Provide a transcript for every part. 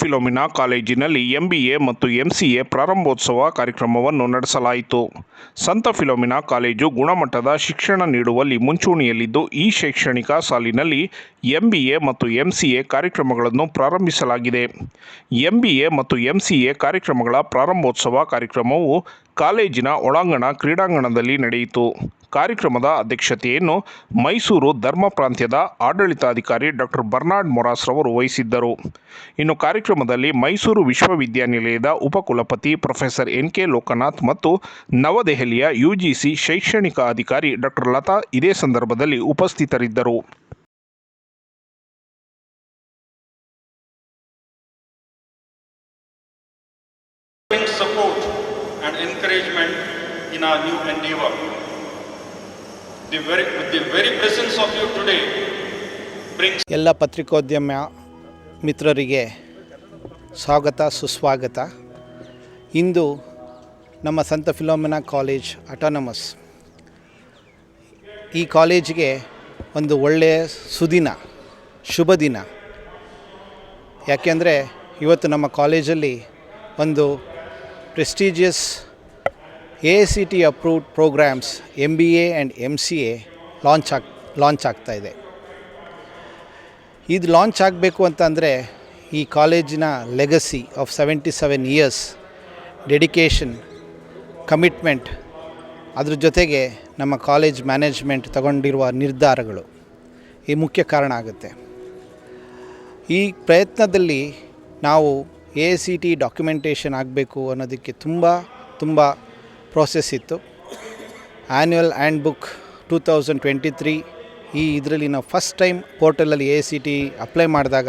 Philomena ಕಾಲೇಜಿನಲ್ಲಿ MBA ಮತ್ತು MCA ಪ್ರಾರಂಭೋತ್ಸವ ಕಾರ್ಯಕ್ರಮವನ್ನು ನಡೆಸಲಾಯಿತು. ಸಂತ ಫಿಲೋಮಿನಾ ಕಾಲೇಜು ಗುಣಮಟ್ಟದ ಶಿಕ್ಷಣ ನೀಡುವಲ್ಲಿ ಮುಂಚೂಣಿಯಲ್ಲಿದ್ದು, ಈ ಶೈಕ್ಷಣಿಕ ಸಾಲಿನಲ್ಲಿ ಎಂಬಿಎ ಮತ್ತು ಎಂಸಿಎ ಕಾರ್ಯಕ್ರಮಗಳನ್ನು ಪ್ರಾರಂಭಿಸಲಾಗಿದೆ. ಎಂಬಿಎ ಮತ್ತು ಎಂಸಿಎ ಕಾರ್ಯಕ್ರಮಗಳ ಪ್ರಾರಂಭೋತ್ಸವ ಕಾರ್ಯಕ್ರಮವು ಕಾಲೇಜಿನ ಒಳಾಂಗಣ ಕ್ರೀಡಾಂಗಣದಲ್ಲಿ ನಡೆಯಿತು. ಕಾರ್ಯಕ್ರಮದ ಅಧ್ಯಕ್ಷತೆಯನ್ನು ಮೈಸೂರು ಧರ್ಮ ಪ್ರಾಂತ್ಯದ ಆಡಳಿತಾಧಿಕಾರಿ ಡಾಕ್ಟರ್ ಬರ್ನಾಡ್ ಮೊರಾಸ್ ರವರು ವಹಿಸಿದ್ದರು ಇನ್ನು ಕಾರ್ಯಕ್ರಮದಲ್ಲಿ ಮೈಸೂರು ವಿಶ್ವವಿದ್ಯಾನಿಲಯದ ಉಪಕುಲಪತಿ ಪ್ರೊಫೆಸರ್ ಎನ್ ಕೆ ಲೋಕನಾಥ್ ಮತ್ತು ನವದೆಹಲಿಯ ಯುಜಿಸಿ ಶೈಕ್ಷಣಿಕ ಅಧಿಕಾರಿ ಡಾಕ್ಟರ್ ಲತಾ ಇದೇ ಸಂದರ್ಭದಲ್ಲಿ ಉಪಸ್ಥಿತರಿದ್ದರು encouragement in our new endeavor. ಎಲ್ಲ ಪತ್ರಿಕೋದ್ಯಮ ಮಿತ್ರರಿಗೆ ಸ್ವಾಗತ, ಸುಸ್ವಾಗತ. ಇಂದು ನಮ್ಮ ಸಂತ ಫಿಲೋಮಿನಾ ಕಾಲೇಜ್ ಅಟಾನಮಸ್ ಈ ಕಾಲೇಜಿಗೆ ಒಂದು ಒಳ್ಳೆಯ ಸುದಿನ, ಶುಭ ದಿನ. ಯಾಕೆಂದರೆ ಇವತ್ತು ನಮ್ಮ ಕಾಲೇಜಲ್ಲಿ ಒಂದು prestigious a approved programs M B A and M C A launch ಆಗ್ ಲಾಂಚ್ ಆಗ್ತಾಯಿದೆ ಇದು. ಲಾಂಚ್ ಆಗಬೇಕು ಅಂತಂದರೆ ಈ ಕಾಲೇಜಿನ legacy of seventy seven years dedication commitment ಅದ್ರ ಜೊತೆಗೆ ನಮ್ಮ ಕಾಲೇಜ್ ಮ್ಯಾನೇಜ್ಮೆಂಟ್ ತಗೊಂಡಿರುವ ನಿರ್ಧಾರಗಳು ಈ ಮುಖ್ಯ ಕಾರಣ ಆಗುತ್ತೆ. ಈ ಪ್ರಯತ್ನದಲ್ಲಿ ನಾವು ಎ ಸಿ ಟಿ ಡಾಕ್ಯುಮೆಂಟೇಷನ್ ಆಗಬೇಕು ಅನ್ನೋದಕ್ಕೆ ತುಂಬ ತುಂಬ ಪ್ರೋಸೆಸ್ ಇತ್ತು. Annual and book two thousand twenty three ಈ ಇದರಲ್ಲಿ ನಾವು ಫಸ್ಟ್ ಟೈಮ್ ಪೋರ್ಟಲಲ್ಲಿ ಎ ಸಿ ಟಿ ಅಪ್ಲೈ ಮಾಡಿದಾಗ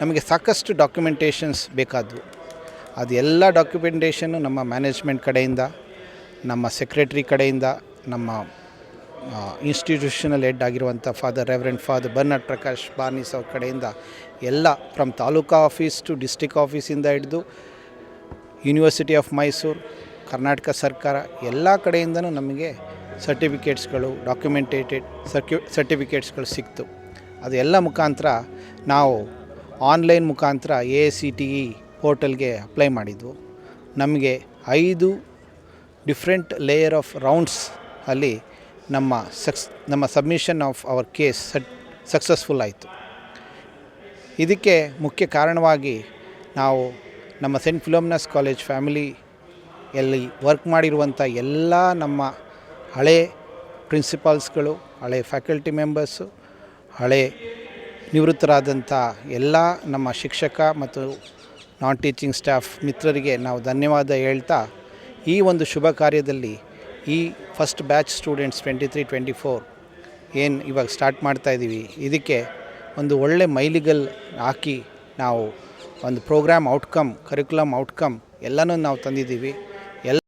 ನಮಗೆ ಸಾಕಷ್ಟು ಡಾಕ್ಯುಮೆಂಟೇಷನ್ಸ್ ಬೇಕಾದವು. ಅದು ಎಲ್ಲ ಡಾಕ್ಯುಮೆಂಟೇಷನ್ನು ನಮ್ಮ ಮ್ಯಾನೇಜ್ಮೆಂಟ್ ಕಡೆಯಿಂದ, ನಮ್ಮ ಸೆಕ್ರೆಟ್ರಿ ಕಡೆಯಿಂದ, ನಮ್ಮ ಇನ್ಸ್ಟಿಟ್ಯೂಷನಲ್ ಹೆಡ್ ಆಗಿರುವಂಥ father reverend father Bernard Prakash Barnes ಅವ್ರ ಕಡೆಯಿಂದ ಎಲ್ಲ from taluka office to district ಆಫೀಸಿಂದ ಹಿಡಿದು ಯೂನಿವರ್ಸಿಟಿ ಆಫ್ ಮೈಸೂರು ಕರ್ನಾಟಕ ಸರ್ಕಾರ ಎಲ್ಲ ಕಡೆಯಿಂದನೂ ನಮಗೆ ಸರ್ಟಿಫಿಕೇಟ್ಸ್ಗಳು ಡಾಕ್ಯುಮೆಂಟೇಟೆಡ್ ಸರ್ಕ್ಯು, ಸರ್ಟಿಫಿಕೇಟ್ಸ್ಗಳು ಸಿಕ್ತು. ಅದು ಎಲ್ಲ ಮುಖಾಂತರ ನಾವು ಆನ್ಲೈನ್ ಮುಖಾಂತರ ಎ ಸಿ ಟಿ ಇ ಪೋರ್ಟಲ್ಗೆ ಅಪ್ಲೈ ಮಾಡಿದ್ವು. ನಮಗೆ ಐದು ಡಿಫ್ರೆಂಟ್ ಲೇಯರ್ ಆಫ್ ರೌಂಡ್ಸ್ ಅಲ್ಲಿ ನಮ್ಮ ಸಕ್ಸ್, ನಮ್ಮ submission of our case successful ಆಯಿತು. ಇದಕ್ಕೆ ಮುಖ್ಯ ಕಾರಣವಾಗಿ ನಾವು ನಮ್ಮ ಸೆಂಟ್ ಫಿಲೋಮಿನಸ್ ಕಾಲೇಜ್ ಫ್ಯಾಮಿಲಿ ಎಲ್ಲಿ ವರ್ಕ್ ಮಾಡಿರುವಂಥ ಎಲ್ಲ ನಮ್ಮ ಹಳೆ ಪ್ರಿನ್ಸಿಪಾಲ್ಸ್ಗಳು, ಹಳೆ ಫ್ಯಾಕಲ್ಟಿ ಮೆಂಬರ್ಸು, ಹಳೆ ನಿವೃತ್ತರಾದಂಥ ಎಲ್ಲ ನಮ್ಮ ಶಿಕ್ಷಕ ಮತ್ತು ನಾನ್ ಟೀಚಿಂಗ್ ಸ್ಟಾಫ್ ಮಿತ್ರರಿಗೆ ನಾವು ಧನ್ಯವಾದ ಹೇಳ್ತಾ, ಈ ಒಂದು ಶುಭ ಕಾರ್ಯದಲ್ಲಿ ಈ first batch students twenty three twenty four ಏನು ಇವಾಗ ಸ್ಟಾರ್ಟ್ ಮಾಡ್ತಾ ಇದ್ದೀವಿ, ಇದಕ್ಕೆ ಒಂದು ಒಳ್ಳೆ ಮೈಲಿಗಲ್ ಹಾಕಿ ನಾವು ಒಂದು ಪ್ರೋಗ್ರಾಮ್ ಔಟ್ಕಮ್ ಕರಿಕ್ಯುಲಮ್ ಔಟ್ಕಮ್ ಎಲ್ಲನೂ ನಾವು ತಂದಿದ್ದೀವಿ. ಎಲ್ಲ